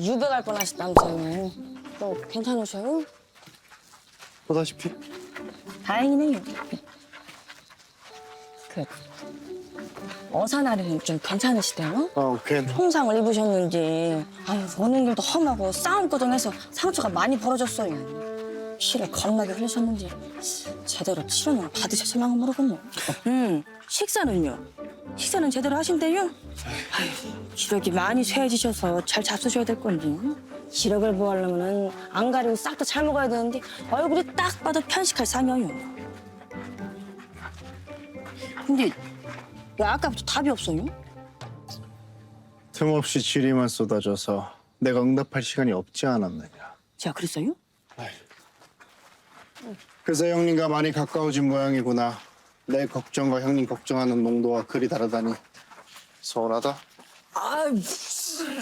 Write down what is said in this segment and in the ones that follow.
유배 갈 뻔하셨다면서요. 또 괜찮으셔요? 보다시피 다행이네요. 그 어사나리는 좀 괜찮으시대요? 어 괜. 홍상을 입으셨는지 아유 오는 길도 험하고 싸움구동해서 상처가 많이 벌어졌어요. 피를 겁나게 흘리셨는지 제대로 치료는 받으셨을랑가 모르겠네. 음 식사는요? 식사는 제대로 하신대요? 아유 기력이 많이 쇠해지셔서 잘 잡수셔야 될 건데. 기력을 보하려면은 안 가리고 싹 다 잘 먹어야 되는데 얼굴이 딱 봐도 편식할 상이에요. 근데 왜 아까부터 답이 없어요? 틈없이 지리만 쏟아져서 내가 응답할 시간이 없지 않았느냐. 제가 그랬어요? 그래서 형님과 많이 가까워진 모양이구나. 내 걱정과 형님 걱정하는 농도가 그리 다르다니 서운하다. 아,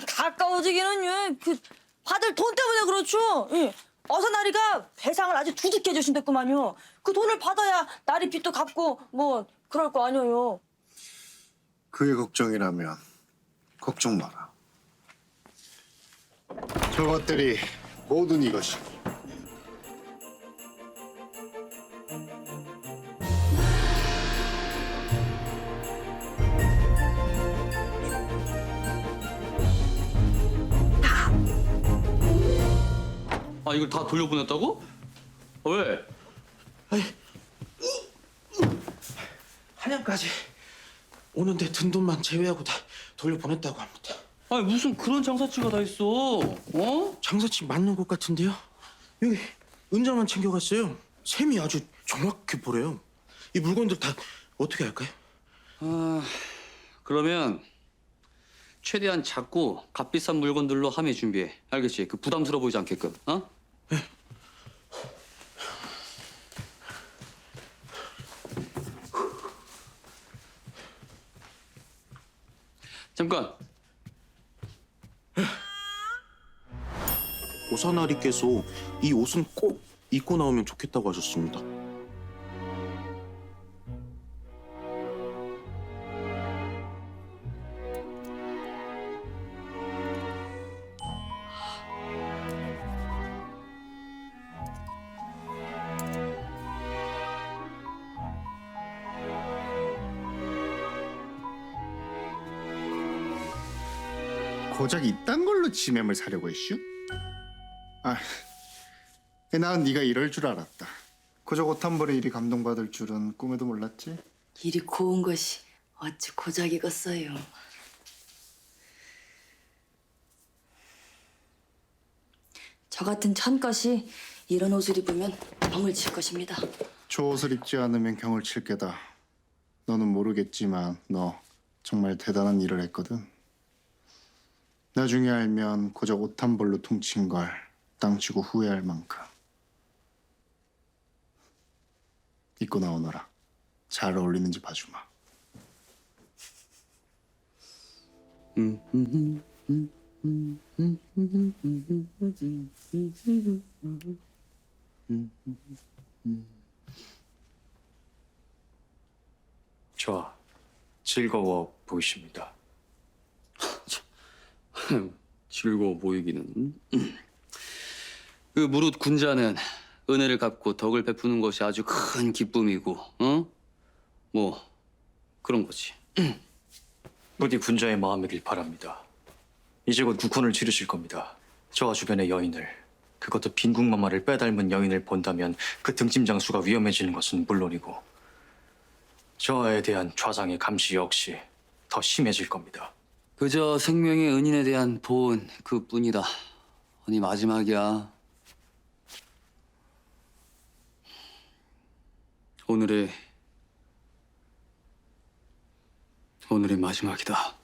가까워지기는요. 그 받을 돈 때문에 그렇죠. 예. 어서 나리가 배상을 아주 두둑해 주신댔구만요. 그 돈을 받아야 나리 빚도 갚고 뭐 그럴 거 아니에요. 그게 걱정이라면 걱정 마라. 저것들이 모든 이것이 아 이걸 다 돌려보냈다고? 아, 왜? 한양까지 오는데 든 돈만 제외하고 다 돌려보냈다고 합니다. 아니 무슨 그런 장사치가 다 있어? 어? 장사치 맞는 것 같은데요? 여기 은자만 챙겨갔어요. 셈이 아주 정확히 보래요. 이 물건들 다 어떻게 할까요? 아 그러면 최대한 작고 값비싼 물건들로 함에 준비해. 알겠지? 그 부담스러워 보이지 않게끔. 어? 잠깐. 오사나리께서 이 옷은 꼭 입고 나오면 좋겠다고 하셨습니다. 고작 이딴 걸로 지mem을 사려고 했슈? 아, 난 네가 이럴 줄 알았다. 고작 옷한 벌에 이리 감동받을 줄은 꿈에도 몰랐지. 일이 고운 것이 어찌 고작이겠어요. 저 같은 천것이 이런 옷을 입으면 병을 칠 것입니다. 저 옷을 입지 않으면 경을 칠 게다. 너는 모르겠지만 너 정말 대단한 일을 했거든. 나중에 알면 고작 옷 한 벌로 퉁친 걸 땅치고 후회할 만큼. 입고 나오너라. 잘 어울리는지 봐주마. 좋아. 즐거워 보이십니다. 즐거워 보이기는. 그 무릇 군자는 은혜를 갚고 덕을 베푸는 것이 아주 큰 기쁨이고, 어? 뭐 그런 거지. 부디 군자의 마음이길 바랍니다. 이제 곧 국혼을 치르실 겁니다. 저와 주변의 여인을 그것도 빈국마마를 빼닮은 여인을 본다면 그 등짐 장수가 위험해지는 것은 물론이고 저에 대한 좌상의 감시 역시 더 심해질 겁니다. 그저 생명의 은인에 대한 보은 그뿐이다. 아니 마지막이야. 오늘의 오늘의 마지막이다.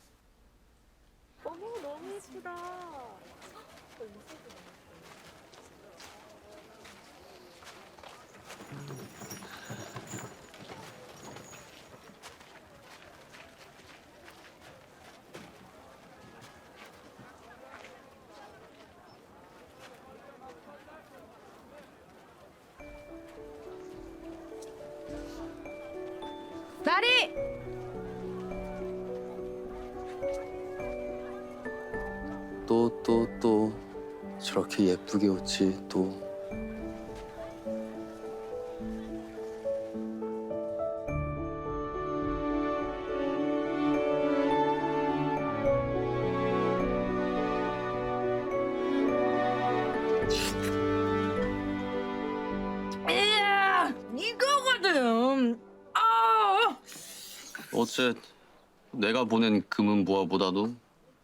또또또 또 저렇게 예쁘게 웃지 또. 어째 내가 보낸 금은 무화보다도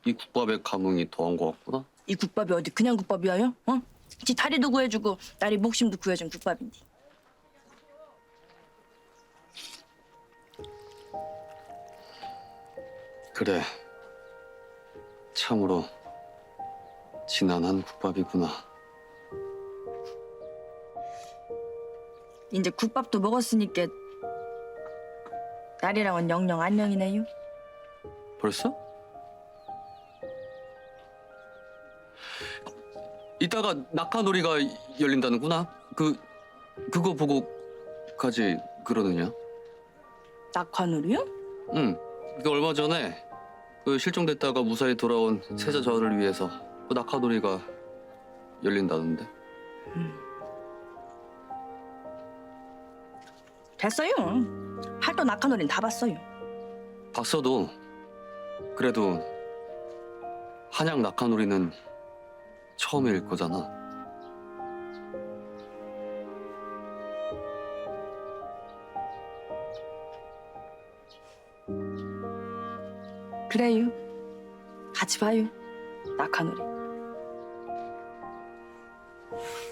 이 국밥의 감흥이 더한 것 같구나. 이 국밥이 어디 그냥 국밥이야요? 어? 지 다리도 구해주고 나리 목심도 구해준 국밥인데. 그래. 참으로 진한한 국밥이구나. 이제 국밥도 먹었으니까 나리랑은 영영 안녕이네요. 벌써? 이따가 낙하놀이가 열린다는구나. 그 그거 보고 가지 그러느냐? 낙화놀이요? 응. 그 얼마 전에 그 실종됐다가 무사히 돌아온 세자 저를 위해서 그 낙하놀이가 열린다던데. 됐어요. 팔도 낙하놀이는 다 봤어요. 봤어도 그래도 한양 낙하놀이는 처음일 거잖아. 그래요. 같이 봐요. 낙하놀이. 이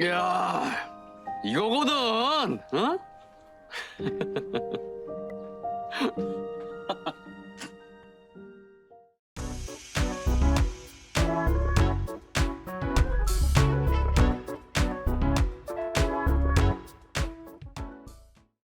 야, 이거거든, 어?